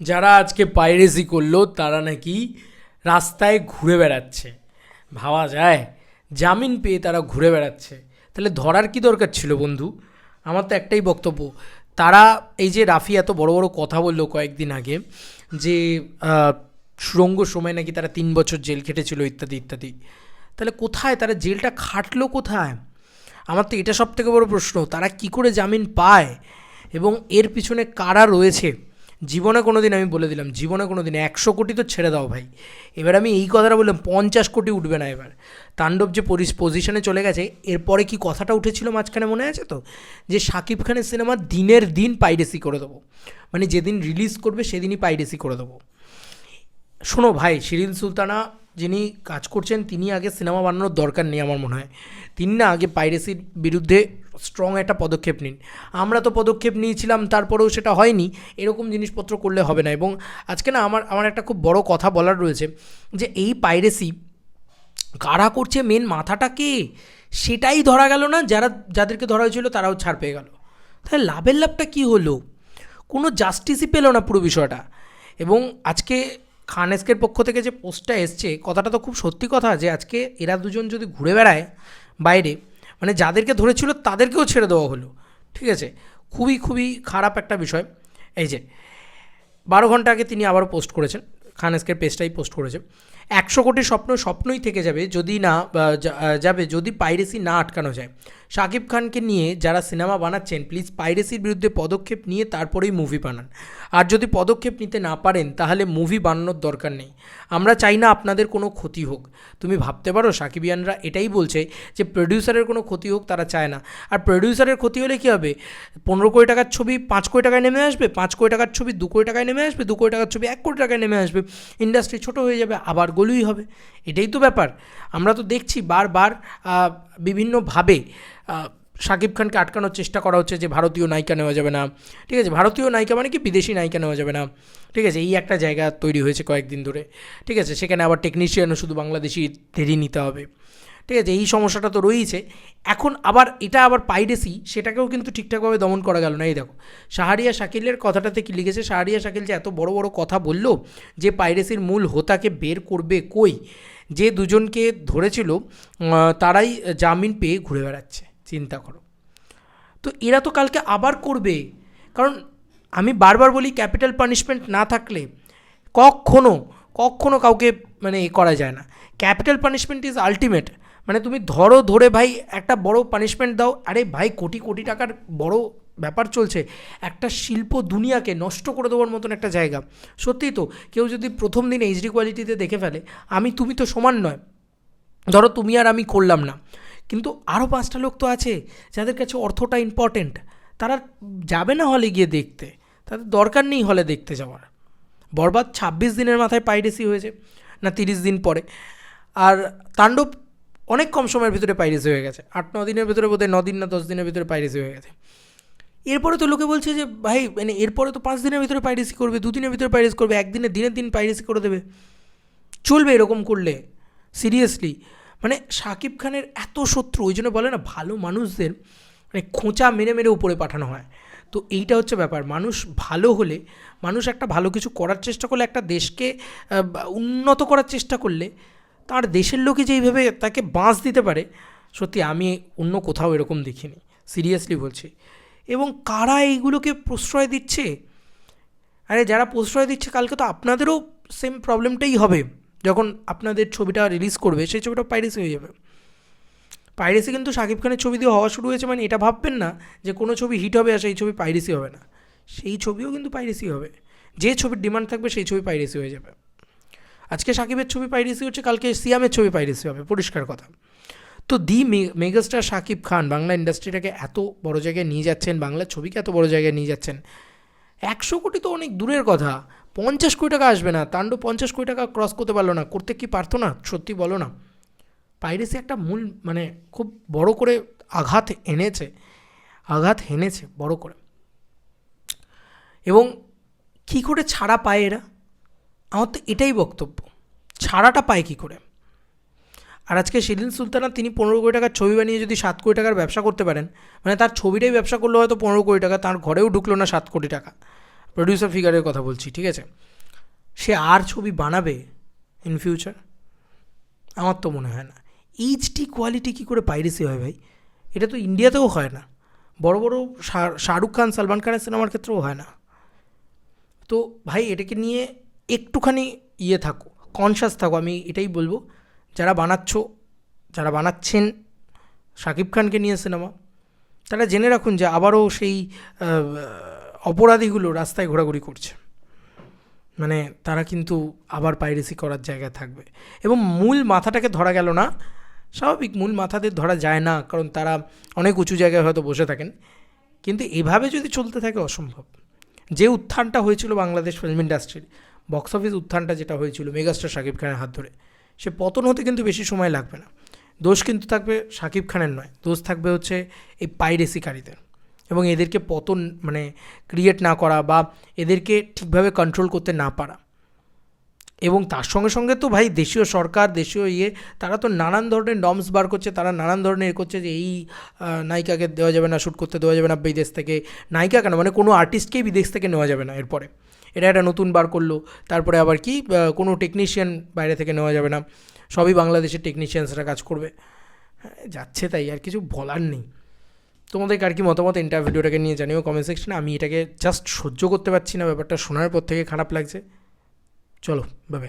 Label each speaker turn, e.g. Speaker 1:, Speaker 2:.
Speaker 1: যারা আজকে পাইরেসি করল, তারা নাকি রাস্তায় ঘুরে বেড়াচ্ছে। ভাবা যায়, জামিন পেয়ে তারা ঘুরে বেড়াচ্ছে। তাহলে ধরার কি দরকার ছিল বন্ধু? আমার তো একটাই বক্তব্য, তারা এই যে রাফি এত বড় বড় কথা বলল কয়েকদিন আগে, যে সুরঙ্গ সময় নাকি তারা তিন বছর জেল খেটেছিল, ইত্যাদি ইত্যাদি। তাহলে কোথায়? তারা জেলটা খাটলো কোথায়? আমার তো এটা সব থেকে বড় প্রশ্ন, তারা কি করে জামিন পায়? এবং এর পিছনে কারা রয়েছে? জীবনে কোনো দিন আমি বলে দিলাম, জীবনে কোনো দিন একশো কোটি তো ছেড়ে দাও ভাই। এবার আমি এই কথাটা বললাম, পঞ্চাশ কোটি উঠবে না এবার। তাণ্ডব যে পজিশনে চলে গেছে, এরপরে কি কথাটা উঠেছিল মাঝখানে মনে আছে তো? যে শাকিব খানের সিনেমা দিনের দিন পাইরেসি করে দেবো। মানে যেদিন রিলিজ করবে, সেদিনই পাইরেসি করে দেবো। শোনো ভাই, শিরিন সুলতানা যিনি কাজ করছেন, তিনি আগে সিনেমা বানানোর দরকার নেই আমার মনে হয়। তিনি না আগে পাইরেসির বিরুদ্ধে স্ট্রং একটা পদক্ষেপ নিন। আমরা তো পদক্ষেপ নিয়েছিলাম, তারপরেও সেটা হয়নি। এরকম জিনিসপত্র করলে হবে না। এবং আজকে না আমার আমার একটা খুব বড় কথা বলার রয়েছে যে, এই পাইরেসি কারা করছে মেন মাথাটা কে? সেটাই ধরা গেল না। যারা, যাদেরকে ধরা হয়েছিল, তারাও ছাড় পেয়ে গেল। তাহলে লাভের লাভটা কী হলো? কোনো জাস্টিসই পেল না পুরো বিষয়টা। এবং আজকে খানেস্কের পক্ষ থেকে যে পোস্টটা এসছে, কথাটা তো খুব সত্যি কথা যে আজকে এরা দুজন যদি ঘুরে বেড়ায় বাইরে মানে যাদেরকে ধরেছিল তাদেরকেও ছেড়ে দেওয়া হলো। ঠিক আছে? খুবই খুবই খারাপ একটা বিষয়। এই যে, বারো ঘণ্টা আগে তিনি আবারও পোস্ট করেছেন, খানেস্কের পেজটাই পোস্ট করেছে। একশো কোটি স্বপ্ন, স্বপ্নই থেকে যাবে যদি না যাবে যদি পাইরেসি না আটকানো যায়। শাকিব খানকে নিয়ে যারা সিনেমা বানাচ্ছেন প্লিজ পাইরেসির বিরুদ্ধে পদক্ষেপ নিয়ে তারপরেই মুভি বানান। আর যদি পদক্ষেপ নিতে না পারেন, তাহলে মুভি বানানোর দরকার নেই। আমরা চাই না আপনাদের কোনো ক্ষতি হোক। তুমি ভাবতে পারো, সাকিবিয়ানরা এটাই বলছে যে প্রডিউসারের কোনো ক্ষতি হোক, তারা চায় না। আর প্রডিউসারের ক্ষতি হলে কী হবে? পনেরো কোটি টাকার ছবি পাঁচ কোটি টাকায় নেমে আসবে, পাঁচ কোটি টাকার ছবি দু কোটি টাকায় নেমে আসবে, দু কোটি টাকার ছবি এক কোটি টাকায় নেমে আসবে। ইন্ডাস্ট্রি ছোট হয়ে যাবে, আবার গলুই হবে। এটাই তো ব্যাপার। আমরা তো দেখছি বারবার বিভিন্নভাবে শাকিব খানকে আটকানোর চেষ্টা করা হচ্ছে যে ভারতীয় নায়িকা নেওয়া যাবে না। ঠিক আছে, ভারতীয় নায়িকা মানে কি? বিদেশি নায়িকা নেওয়া যাবে না। ঠিক আছে, এই একটা জায়গা তৈরি হয়েছে কয়েকদিন ধরে। ঠিক আছে, সেখানে আবার টেকনিশিয়ানও শুধু বাংলাদেশি দেরি নিতে হবে। ঠিক আছে, এই সমস্যাটা তো রয়েছে এখন আবার এটা আবার পাইরেসি, সেটাকেও কিন্তু ঠিকঠাকভাবে দমন করা গেল না। এই দেখো, শাহারিয়া শাকিলের কথাটাতে কি লিখেছে? শাহারিয়া শাকিল যে এত বড় বড় কথা বলল যে পাইরেসির মূল হোতাকে বের করবে কই? যে দুজনকে ধরেছিল তারাই জামিন পেয়ে ঘুরে বেড়াচ্ছে, চিন্তা করো। তো এরা তো কালকে আবার করবে, কারণ আমি বারবার বলি ক্যাপিটাল পানিশমেন্ট না থাকলে কখনো কখনো কাউকে মানে এ করা যায় না। ক্যাপিটাল পানিশমেন্ট ইজ আলটিমেট মানে তুমি ধরো ধরে ভাই একটা বড় পানিশমেন্ট দাও, আরে ভাই কোটি কোটি টাকার বড় ব্যাপার চলছে, একটা শিল্প দুনিয়াকে নষ্ট করে দেওয়ার মতন একটা জায়গা। সত্যিই তো, কেউ যদি প্রথম দিন এইচডি কোয়ালিটিতে দেখে ফেলে, আমি তুমি তো সমান নয়। ধরো তুমি আর আমি করলাম না। কিন্তু আরও পাঁচটা লোক তো আছে, যাদের কাছে অর্থটা ইম্পর্টেন্ট তারা যাবে না হলে গিয়ে দেখতে। তাদের দরকার নেই হলে দেখতে যাওয়ার। বরবাদ ছাব্বিশ দিনের মাথায় পাইরেসি হয়েছে, না তিরিশ দিন পরে। আর তাণ্ডব অনেক কম সময়ের ভিতরে পাইরেসি হয়ে গেছে। আট, ন দিনের ভিতরে বোধহয়, ন দিন না দশ দিনের ভিতরে পাইরেসি হয়ে গেছে। এরপরে তো লোকে বলছে যে, ভাই মানে এরপরে তো পাঁচ দিনের ভিতরে পাইরেসি করবে দুদিনের ভিতরে পাইরেসি করবে একদিনে দিনের দিন পাইরেসি করে দেবে। চলবে এরকম করলে সিরিয়াসলি মানে শাকিব খানের এত শত্রু, ওই জন্য বলে না, ভালো মানুষদের মানে খোঁচা মেরে মেরে উপরে পাঠানো হয়। তো এইটা হচ্ছে ব্যাপার, মানুষ ভালো হলে, মানুষ একটা ভালো কিছু করার চেষ্টা করলে, একটা দেশকে উন্নত করার চেষ্টা করলে, তার দেশের লোকে যেইভাবে তাকে বাঁশ দিতে পারে, সত্যি আমি অন্য কোথাও এরকম দেখিনি সিরিয়াসলি বলছি। এবং কারা এইগুলোকে প্রশ্রয় দিচ্ছে? আরে যারা প্রশ্রয় দিচ্ছে কালকে তো আপনাদেরও সেম প্রবলেমটাই হবে। যখন আপনাদের ছবিটা রিলিজ করবে, সেই ছবিটা পাইরেসি হয়ে যাবে। পাইরেসি কিন্তু শাকিব খানের ছবি দিয়ে হওয়া শুরু হয়েছে মানে এটা ভাববেন না যে কোনো ছবি হিট হবে আর সেই ছবি পাইরেসি হবে না। সেই ছবিও কিন্তু পাইরেসি হবে। যে ছবির ডিমান্ড থাকবে সেই ছবি পাইরেসি হয়ে যাবে। আজকে শাকিবের ছবি পাইরেসি হচ্ছে, কালকে সিয়ামের ছবি পাইরেসি হবে, পরিষ্কার কথা। তো দি মেগাস্টার শাকিব খান বাংলা ইন্ডাস্ট্রিটাকে এত বড় জায়গায় নিয়ে যাচ্ছেন, বাংলা ছবিকে এত বড় জায়গায় নিয়ে যাচ্ছেন। একশো কোটি তো অনেক দূরের কথা। পঞ্চাশ কোটি টাকা আসবে না। তাণ্ডব পঞ্চাশ কোটি টাকা ক্রস করতে পারল না। করতে কি পারতো না? সত্যি বলো না। পাইরেসি একটা মূল মানে খুব বড় করে আঘাত এনেছে। আঘাত হেনেছে, বড় করে। এবং কী করে ছাড়া পায় এরা? আমার তো এটাই বক্তব্য। ছাড়াটা পায় কী করে? আর আজকে শিরিন সুলতানা তিনি পনেরো কোটি টাকার ছবি বানিয়ে যদি সাত কোটি টাকার ব্যবসা করতে পারেন মানে তার ছবিটাই ব্যবসা করলে হয়তো পনেরো কোটি টাকা, তার ঘরেও ঢুকলো না সাত কোটি টাকা। প্রডিউসার ফিগারের কথা বলছি, ঠিক আছে? সে আর ছবি বানাবে ইন ফিউচার আমার তো মনে হয় না। এইচডি কোয়ালিটি কী করে পাইরেসি হয় ভাই? এটা তো ইন্ডিয়াতেও হয় না। বড় বড় শাহরুখ খান, সালমান খানের সিনেমার ক্ষেত্রেও হয় না। তো ভাই, এটাকে নিয়ে একটুখানি ইয়ে থাকো কনসাস থাকো, আমি এটাই বলব। যারা বানাচ্ছ, যারা বানাচ্ছেন, শাকিব খানকে নিয়ে সিনেমা, তারা জেনে রাখুন যে আবারও সেই অপরাধীগুলো রাস্তায় ঘোরাঘুরি করছে। মানে তারা কিন্তু আবার পাইরেসি করার জায়গায় থাকবে। এবং মূল মাথাটাকে ধরা গেল না, স্বাভাবিক মূল মাথাদের ধরা যায় না, কারণ তারা অনেক উঁচু জায়গায় হয়তো বসে থাকেন। কিন্তু এভাবে যদি চলতে থাকে অসম্ভব। যে উত্থানটা হয়েছিল বাংলাদেশ ফিল্ম ইন্ডাস্ট্রির, বক্স অফিস উত্থানটা যেটা হয়েছিল, মেগাস্টার শাকিব খানের হাত ধরে সে পতন হতে কিন্তু বেশি সময় লাগবে না। দোষ কিন্তু থাকবে সাকিব খানের নয়, দোষ থাকবে হচ্ছে এই পাইরেসিকারীদের। এবং এদেরকে পতন মানে ক্রিয়েট না করা বা এদেরকে ঠিকভাবে কন্ট্রোল করতে না পারা। এবং তার সঙ্গে সঙ্গে তো ভাই দেশীয় সরকার দেশীয় ইয়ে তারা তো নানান ধরনের নর্মস বার করছে তারা নানান ধরনের করছে যে এই নায়িকাকে দেওয়া যাবে না শ্যুট করতে দেওয়া যাবে না বিদেশ থেকে। নায়িকা কেন? মানে কোনো আর্টিস্টকেই বিদেশ থেকে নেওয়া যাবে না এরপরে। এটা একটা নতুন বার করল। তারপরে আবার কি কোনো টেকনিশিয়ান বাইরে থেকে নেওয়া যাবে না। সবই বাংলাদেশের টেকনিশিয়ানসরা কাজ করবে। হ্যাঁ, যাচ্ছে তাই আর কিছু বলার নেই। তোমাদের আর কি মতামত ইন্টার ভিডিওটাকে নিয়ে জানিও কমেন্ট সেকশনে আমি এটাকে জাস্ট সহ্য করতে পারছি না ব্যাপারটা শোনার পর থেকে খারাপ লাগছে। চলো বাই